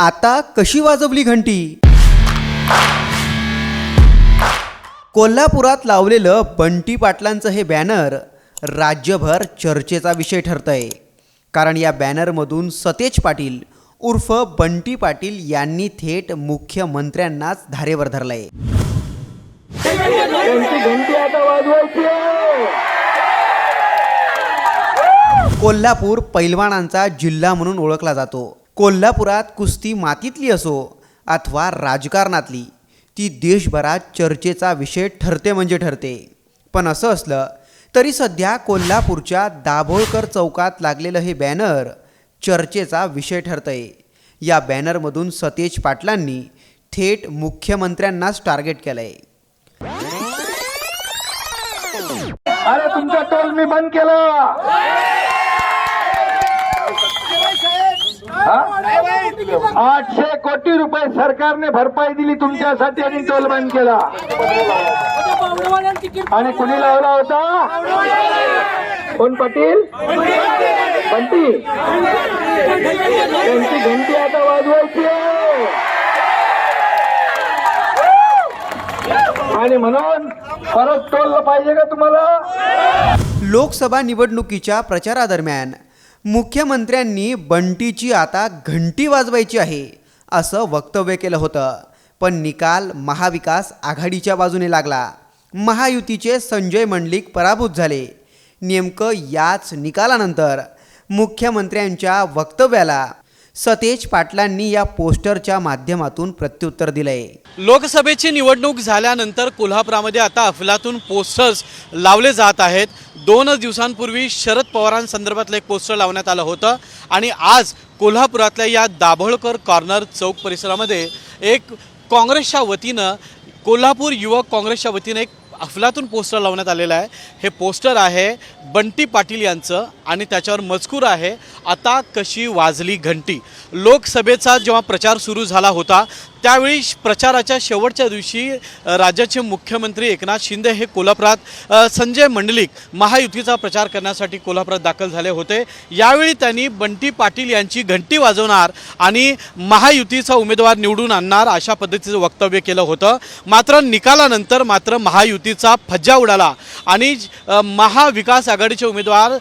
आता कशी वाजवली घंटी? कोल्हापुरात लावलेलं बंटी पाटलांचं हे बॅनर राज्यभर चर्चेचा विषय ठरतंय. कारण या बॅनरमधून सतेज पाटील उर्फ बंटी पाटील यांनी थेट मुख्यमंत्र्यांनाच धारेवर धरलंय. आहे कोल्हापूर पैलवानांचा जिल्हा म्हणून ओळखला जातो. कोल्हापुरात कुस्ती मातीतली असो अथवा राजकारणातली ती देशभरात चर्चेचा विषय ठरते म्हणजे ठरते. पण असं असलं तरी सध्या कोल्हापूरच्या दाभोळकर चौकात लागलेलं हे बॅनर चर्चेचा विषय ठरतंय. या बॅनरमधून सतेज पाटलांनी थेट मुख्यमंत्र्यांनाच टार्गेट केलंय. अरे तुमचा टोल मी बंद केला. आठशे कोटी रुपये सरकारने भरपाई दिली तुमच्यासाठी आणि टोल बंद केला. आणि कुणी लावला होता? कोण पाटील? बंटी. त्यांची घंटी आता वाजवायची आणि म्हणून परत टोललं पाहिजे का तुम्हाला? लोकसभा निवडणुकीच्या प्रचारादरम्यान मुख्यमंत्र्यांनी बंटीची आता घंटी वाजवायची आहे असं वक्तव्य केलं होतं. पण निकाल महाविकास आघाडीच्या बाजूने लागला. महायुतीचे संजय मंडलिक पराभूत झाले. नेमकं याच निकालानंतर मुख्यमंत्र्यांच्या वक्तव्याला सतेज पाटलांनी या पोस्टरच्या माध्यमातून प्रत्युत्तर दिलंय. लोकसभेची निवडणूक झाल्यानंतर कोल्हापुरामध्ये आता अफलातून पोस्टर्स लावले जात आहेत. दोनच दिवसांपूर्वी शरद पवारांसंदर्भातलं एक पोस्टर लावण्यात आलं होतं. आणि आज कोल्हापुरातल्या या दाभोळकर कॉर्नर चौक परिसरामध्ये एक काँग्रेसच्या वतीनं कोल्हापूर युवक काँग्रेसच्या वतीनं एक अफलातून पोस्टर लावण्यात आलेलं आहे. हे पोस्टर आहे बंटी पाटील यांचं आणि त्याच्यावर मजकूर आहे आता कशी वाजली घंटी. लोकसभेचा जेव्हा प्रचार सुरू झाला होता त्यावेळी श- प्रचाराच्या शेवटच्या दिवशी राज्याचे मुख्यमंत्री एकनाथ शिंदे हे कोल्हापुरात संजय मंडलिक महायुतीचा प्रचार करण्यासाठी कोल्हापुरात दाखल झाले होते. यावेळी त्यांनी बंटी पाटील यांची घंटी वाजवणार आणि महायुतीचा उमेदवार निवडून आणणार अशा पद्धतीचं वक्तव्य केलं होतं. मात्र निकालानंतर मात्र महायुतीचा फज्जा उडाला आणि महाविकास आघाडीचे उमेदवार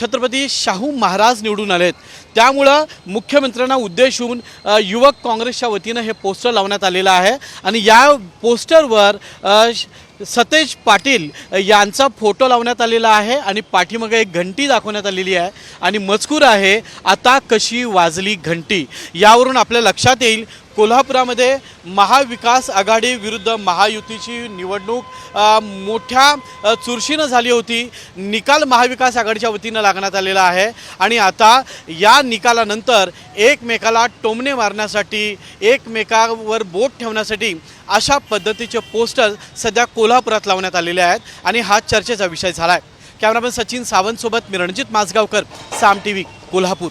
छत्रपती शाहू महाराज निवडून आलेत. त्यामुळं मुख्यमंत्र्यांना उद्देशून युवक काँग्रेसच्या वतीनं हे पोस्टर लावण्यात आलेलं आहे. आणि या पोस्टरवर श- सतेज पाटील यांचा फोटो लावण्यात आलेला आहे आणि पाठीमागे एक घंटी दाखवण्यात आलेली आहे. आणि मजकूर आहे आता कशी वाजली घंटी? यावरून आपल्या लक्षात येईल कोल्हापुरामध्ये महाविकास आघाडी विरुद्ध महायुतीची निवडणूक मोठ्या चुरशीनं झाली होती. निकाल महाविकास आघाडीच्या वतीनं लागण्यात आलेला आहे. आणि आता या निकालानंतर एकमेकाला टोमणे मारण्यासाठी एकमेकावर बोट ठेवण्यासाठी अशा पद्धतीचे पोस्टर सध्या कोल्हापुरात लावण्यात आलेले आहेत. आणि हा चर्चेचा विषय झाला आहे कॅमेरामॅन सचिन सावंतसोबत मी रणजित माझगावकर साम टी व्ही कोल्हापूर.